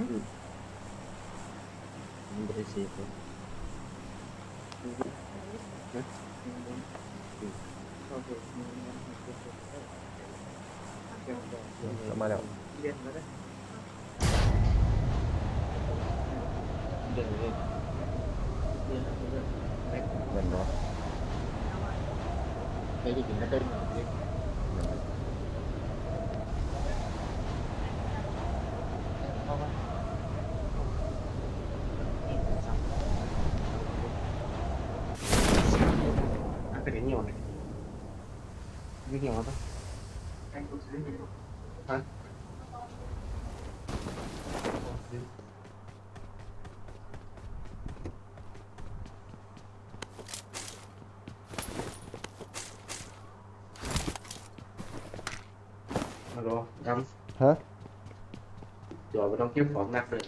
มันบริสุทธิ์กลับมาแล้ว เดินเลยเดินเดินเดิน เหมือนเนาะ ไปดิกินก็เดินเลย Ah, cái đến nhiều này. Cái nhiều lắm. Hả? ฮัลโหลดฮะำจอดไม่ต้องเก็บของหนักเลย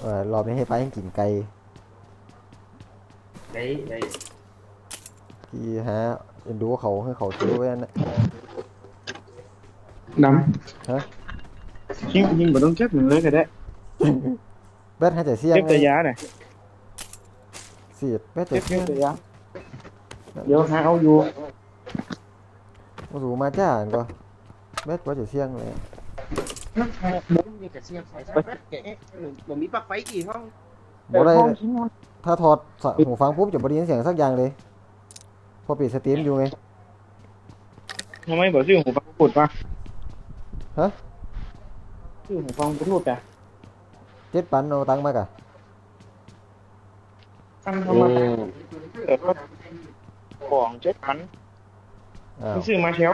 เออรอบนี้ให้ไปให้กินไก่ đấy đấy ที่ฮะเอ็นดูเขาให้เขาซื้อไว้นั่นน่ะนฮะำยิงยิงบ่ต้องเก็บหนึ่งเลยก็ได้แบตให้แต่เสียงเก็บแต่ยาน่ะเสียดแบตแต่เก็บเสียงแต่ยาเดี๋ยวหาเอาอยู่มาสู่มาจ้าอันก็แบตว่าจะเสียงเลย bún như cả xe phải phải kệ mà mỹ bắc váy gì không บ่ได้ ห้องทิ้งมันถ้าถอดสะหูฟังปุ๊บจะบ่ได้ยินเสียงสักอย่างเลยเพอปิดสตรีมอยู่ไงทำไมบ่ซื้อหูฟังพูดปะฮะซื้อหูฟังพูดอะเจ็ดปันเอาตังค์มากะตั้งทำไมเกิดว่าของเจ็ดพันอ้าวซื้อมาเชล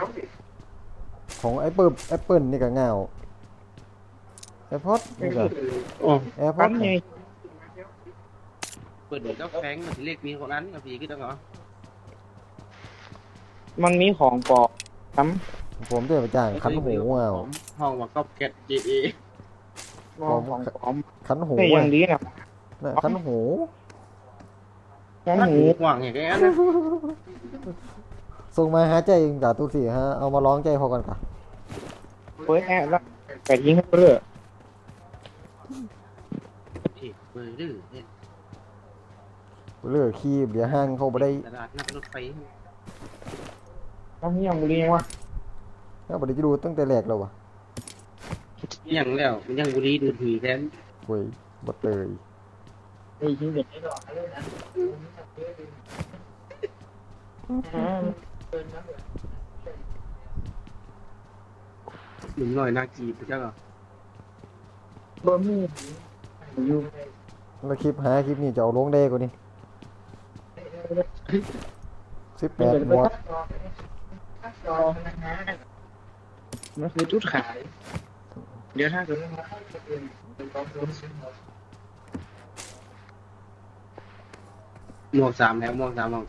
ของไอ้ปึ๊บแอปเปิลนี่ก็เงาแอร์พอดนี่ก็อ๋อแอร์พอพัดนไง bữa để các phán mà thì liệt mi còn ăn là vì cái đó hả มัน มีของปลอกทผมจะไปจ้างคันหูเอา ห้อง mà cọc kẹt chị đi ำของของปลอมคันหูแต่ออะย่างดีนะน่ะคันหูของ Mắt หู hủ hoảng này cái ăn á ส่งมาหาใจเองจากตู้สี่ฮะเอามาร้องใจพอกันค่ะเปิดแอร์แล้วแต่ยิงให้เปลือก thì bơi rử thế เลือกขี้เบียร์ห้างเข้าไปได้ là đạt nắp nút phấy ต้องยังเรียงว่าถ้าบ่ได้จะดูตั้งแต่แรกแล้ววะ nhằng lèo nhằng bù đi được thì thêm คุยบดเลยไอ้ยิงเด็ก đừng ngồi nang chì chắc rồi เบอร์มี่อยู่แล้วคลิปหาคลิปนี้จะเอาลงได้กว่านี้สิบแปดหม วดมันคือจุดขาย เดี๋ยวถ้าเกิดม่วงสามแล้วม่วงสามลอง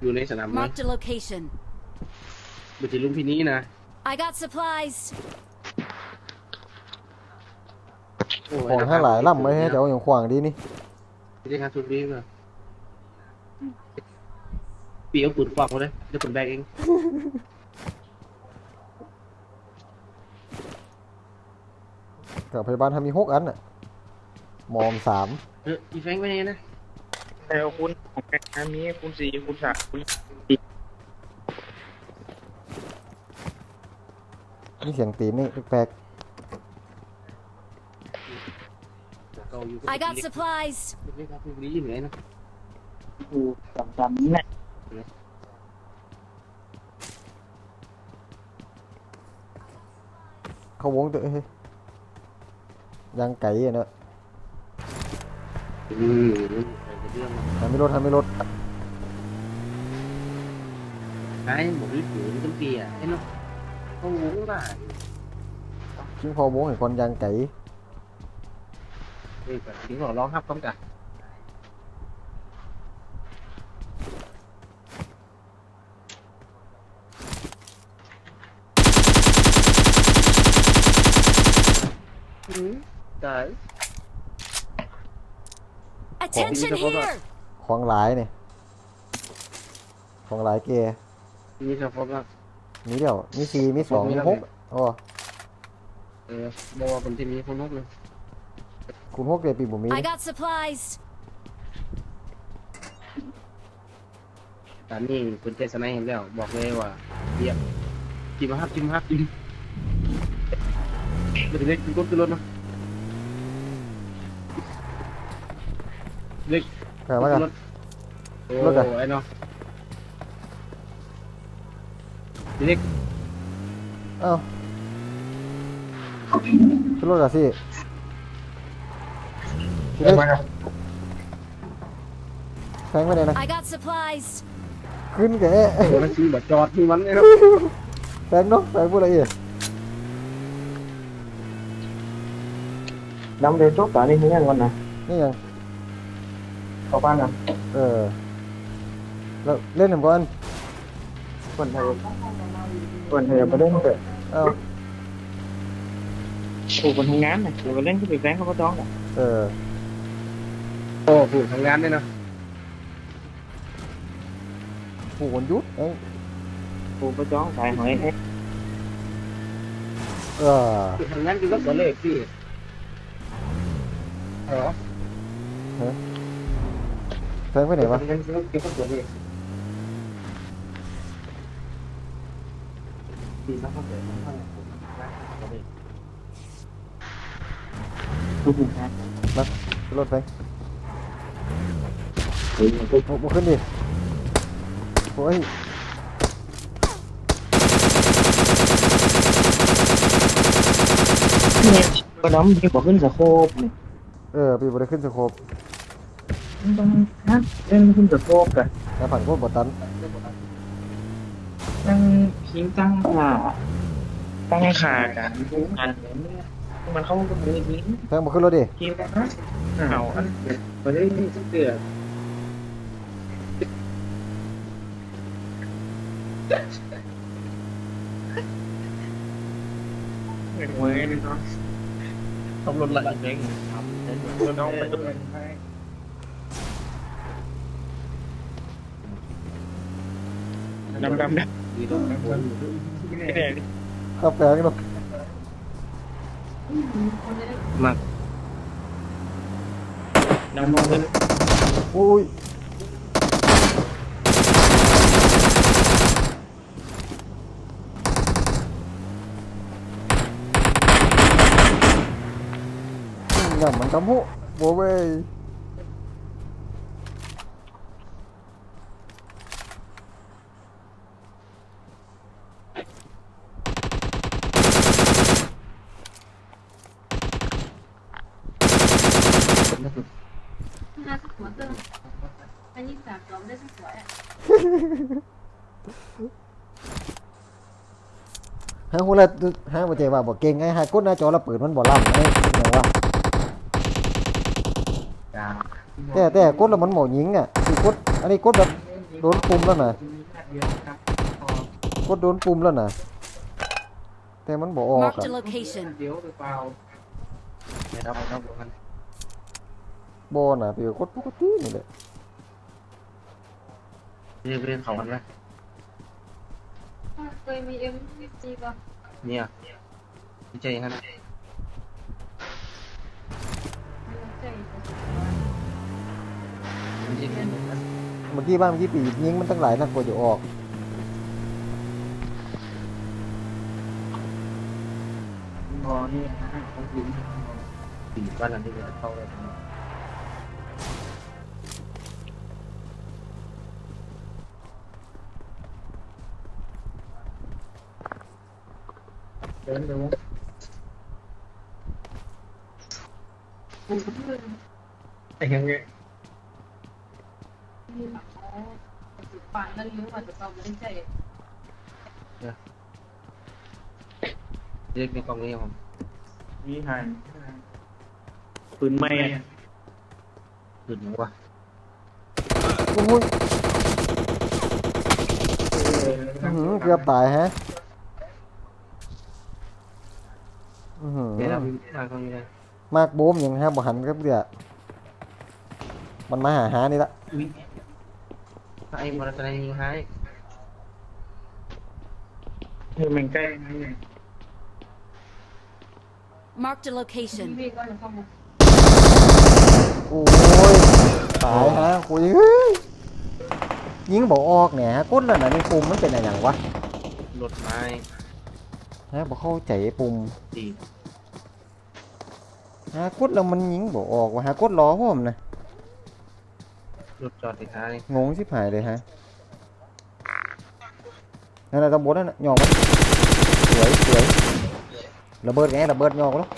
อยู่ในสนามไหม Marked a location. บุตรลุงพี่นี้นะ I got supplies. โอ้ของห้าหลายล่ำไว้ให้จะเอาอย่างขวางดีนี่ไม่ได้การสุดดีเลย ปีเอาปืนควักมาเลยเดี๋ยวผมแบกเองกับพยาบาลทำมีหกอันน่ะ มอมสามเอออีแฟงไปไหนนะแต่คุณของแกมีคุณสี่คุณสามคุณนี่เสียงตีนนี่แปลก เก่าอยู่ I got supplies. เรียกการสุดดีอยู่ไหนนะ ดูสามสามนี่แหละๆ เขาวงเตะเฮ้ยยางไก่อะเนอะอืมไปกับเรื่องทำไม่รถทำไม่รถ cái một lít rượu tấm kia thấy nó không uống là ชิงพอวงเห็นคนยางไก่ thì phải tiếng lò lo hấp không cả ừ, đấy Attention Ủa, đi đâu có here. ของหลายเนี่ยของหลายแก như sao không ạ มีเดียวมีสี่มีสองมีหกโอ้เออบอกว่าคนที่มีคนนกเลยคุณพวกเกปีบ่มี I got supplies. แต่นี่คุณเจสไนเห็นแล้ว บอกเลยว่าเยี่ยมจิมฮับจิมฮับจิมเด็กเล็กรถขึ้นรถนะเล็กแข่งแล้วกันรถโอ้รถอะไอ้เนาะเล็กเอ้าขึ้นรถกัน สิพี่เล็กแข่งไปไหนนะ I got supplies. ขึ้นแกโอ้โหนั่นคือแบบจอดที่มันไอ้เนาะ แข่งเนาะแข่งพูดอะไรอีกน้ำเดือดจบตอนนี้มียังก่อนนะนี่ยังเข้าบ้านนะเออแล้วเล่นหนึ่งก่อนคนไทยคนไทยไปเล่นเถอะเอ้าถูกคนทำงานนะเดี๋ยวไปเล่นก็ไปแฝงเขาก็จ้องอะเออโอ้ผู้ทำงานด้วยนะผู้คนยุดเอ้ยถูกก็จ้องสายหอยให้เออผู้ทำงานคือรถตัวเลขพี่เหรอ แข่งไปไหนวะทำงานคือรถตัวเลขปีสักพักเดี๋ยวมันเข้าตัวเลขถูกฮะขึ้นรถไปถูกถูกโอ้โหขึ้นดิโอ้ยเนี่ยก็น้ำที่บอกขึ้นสะโคบเนี่ยเออปีบได้ขึ้นสโคป ต้องฮะเล่นขึ้นสะโคบกันแล้วผ่านโคตรบตันตั้งพิงตั้งขาตั้งขากันอันเนี่ยมันเข้ากับมือนี้แข่งมาขึ้นรถดิทีมนะเอาอันไปได้เดือดเงินเว้ยเนาะต้องลดละเองน้องไปดูดำดำดำดีต้องควร ไม่ได้ขับแฝงเนาะมากดำมองเลย โอ้ยอย่ามันกำหุโบเว้ย น่าสักหัวตึ้งอันนี้สามสองได้สักหัวอะ ฮะหัวละฮะบ่ใจว่าบ่เก่งไงฮะกดหน้าจอแล้วเปิดมันบ่ล่ำไอ้เป็นหยังวะแต่แต่กดแล้วมันบ่ยิงอะคือกดอันนี้กดแบบโดนปุ่มแล้วน่ะกดโดนปุ่มแล้วน่ะแต่มันบ่ออก Marked อะ a location. เดี๋ยวหรือเปล่านะครับน้องดูกันบ่น่ะพี่ก็กดปกตินี่แหละนี่เรื่องเขามันไหม เคยมีเอ็มจีป่ะเนี่ยดีใจฮะไม่ใช่ดีใจเมื่อกี้บ้านเมื่อกี้ปียิงมันตั้งหลายนัดกว่าจะออกพอนี่ปีบ้านนั้นที่เราเข้าเล เดินดูไอ้ยังไงป่านนั้นรู้ว่าจะต้องไม่ใช่เรียกในกองนี้ผมมีหายปืนไม่อะหยุดหนูวะโอ้ยเกือบตายแฮะ อื้อหือเดี๋ยวเราทางตรงนี้เลยมากโบมยังฮะบ่หันครับเดี๋ยวมันมาหาหานี่ละไอ้มอเตอร์ไซค์ยิงหายเฮ้ยมันใกล้ Marked a มี location. เวก็หนูเข้ามาโอ้ยตายฮะกูยิงเฮ้ยยิงบอกออกเนี่ยฮะกดแล้วนะนี่ปุ่มมันเป็นอะไรอย่างวะรถไม้ ฮะบอกเข้าใจปุ่มตีฮะกดแล้วมันยิงบอกออกวะฮะกดล้อผมนะรถจอดติดท้ายงงชิบหายเลยฮะนั่นแหละตำบลนั่นน่ะหยอกมันสวยสวยระเบิดไงระเบิดหยอกแล้ว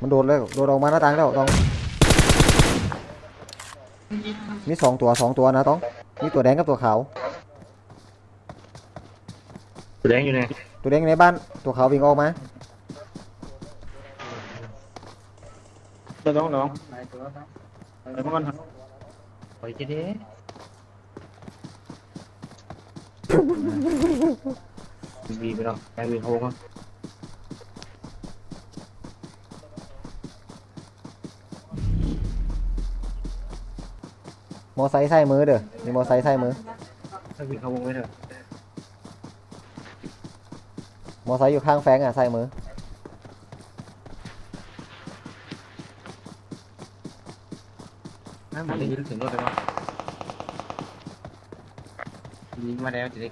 มันโดดเลยโดดออกมาหน้าต่างแล้วต้องมีสองตัวสองตัวนะต้อง มีตัวแดงกับตัวขาว ตัวแดงอยู่ไหนตัวแดงในบ้าน ตัวขาววิ่งออกมาเราต้องลองไปมาก่อนครับไปจะเด้บีไปแล้วแกมีโค้ง มอไซค์ใส่มือเด้อนี่มอไซค์ใส่มือถ้าวิ่งเข้าวงไว้เถอะมอไซค์อยู่ข้างแฟงอะใส่มือน้ามันได้ยินเสียงรถเลยมั้งยิงมาแล้วจะได้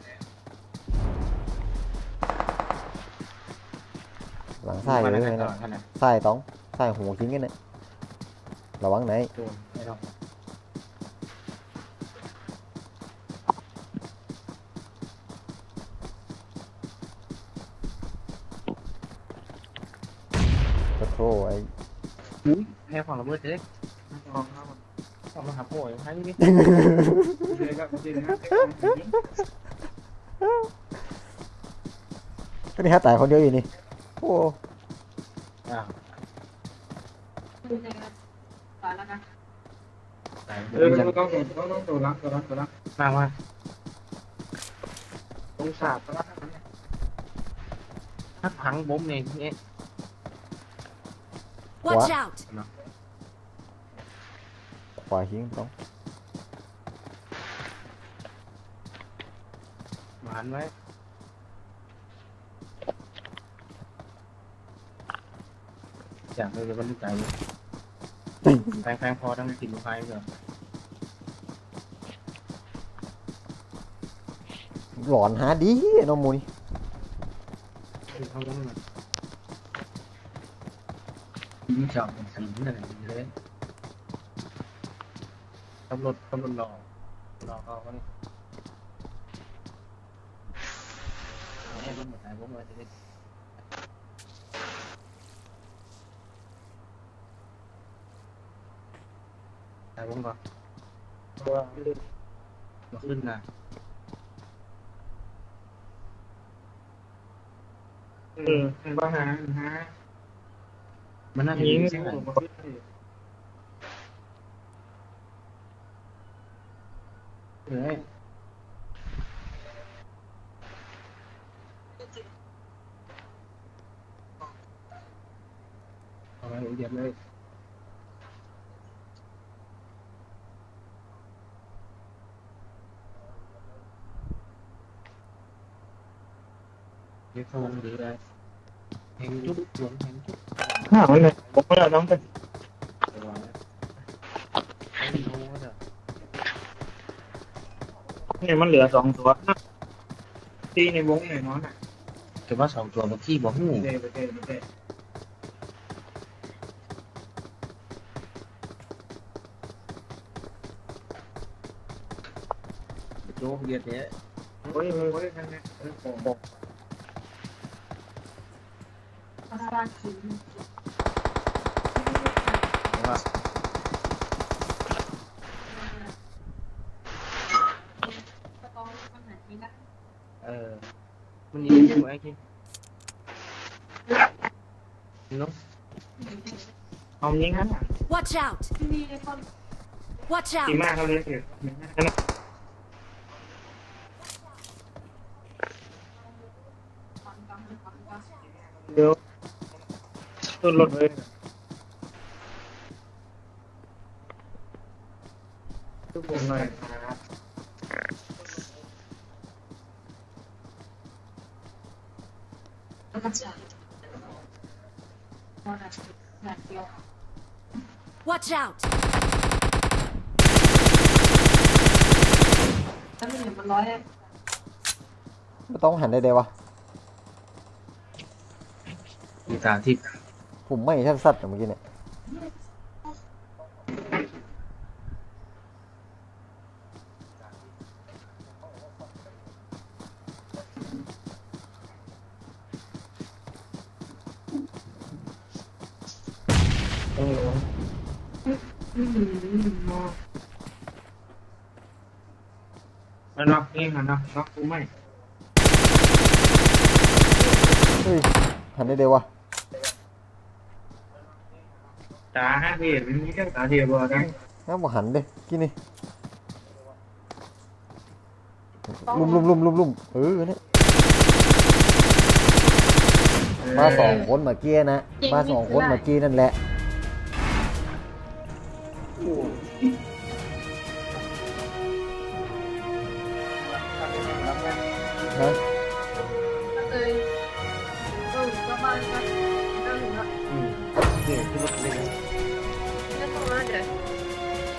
หลังใส่เลยนะนะขนาดใส่ต้องใส่หัวทิ้งกันเนี่ยระวังไหน ตัวไม่ต้อง โถไอ้แพ้ฝั่งระเบิดจะได้เอามาหาโป้ยให้ดิก็นี่ฮะตายคนเดียวอยู่นี่ โอ้อ้าวดูในกระเป๋าแล้วกันตายเออเราต้องต้องต้องตัวรักตัวรักตัวรักมามาต้องสาบตัวรักถ้าพัง bomb này nhé Watch out! ขวาทิ้งต้อง bán đấy chẳng bao giờ vẫn chạy phang phang pho đang tìm một hai rồi หลอนหาดีน้องมูนี่ không giống mà những chọn xỉn này như ยิงจอบสีนั่นน่ะยิงเลยตำรวจตำรวจรอรอเขาก็นี่ให้ผมมาถ่ายผมมาจะได้ถ่ายผมก่นตัวมาขึ้นนะออเป็นหาฮะ มันน่าจะยิยิงงใช่ไหมเฮ้ยเอาไปเหยียบเลยเดี๋ยวเขาวงดีเลยแหงจุ๊บสวนแหงจุ๊บ ห้ามันเลยผมไม่เอาน้องไปเดี๋ยววางนะไม่รู้ว่าจะนี่มันเหลือสองตัวตีในวงหน่อยน้องอะแต่ว่าสองตัวบางที่บอกหูเด้ไปเด้ไปเด้โจ๊กเดียดเนี้ยโอ้ยโอ้ยนั่นแหละเออผมบอกภาษาจีนว่าตะก อนขนาดนี้นะเออมันยิงอยู่ไอ้ที่เนาะเอายิงฮะ Watch out! ที่นี่ในคน Watch ตี out! มากเขาเลยเถอะนั่นแหละขอนกำขอนกำเดี๋ยวต้นรถเลย ทุกคนหน่อยก็มาจ่ายพอละหนักเดียว Watch out! ถ้ามันอยู่บนร้อยอะไม่ต้องหันได้เดวะมีตาที่ผมไม่ชัดสัตว์เมื่อกี้เนี่ย มันน็อกเองอะน็อกน็อกกูไม่เฮ้ยหันได้เดวะตาห้าเทียบมันมีแค่ตาเทียบบ่ได้งั้นบอกหันเด้กินนี่ลุ่มลุ่มลุ่มลุ่มลุ่มเออเนี่ยมาสองคนเมื่อกี้นะมาสองคนเมื่อกี้นั่นแหละ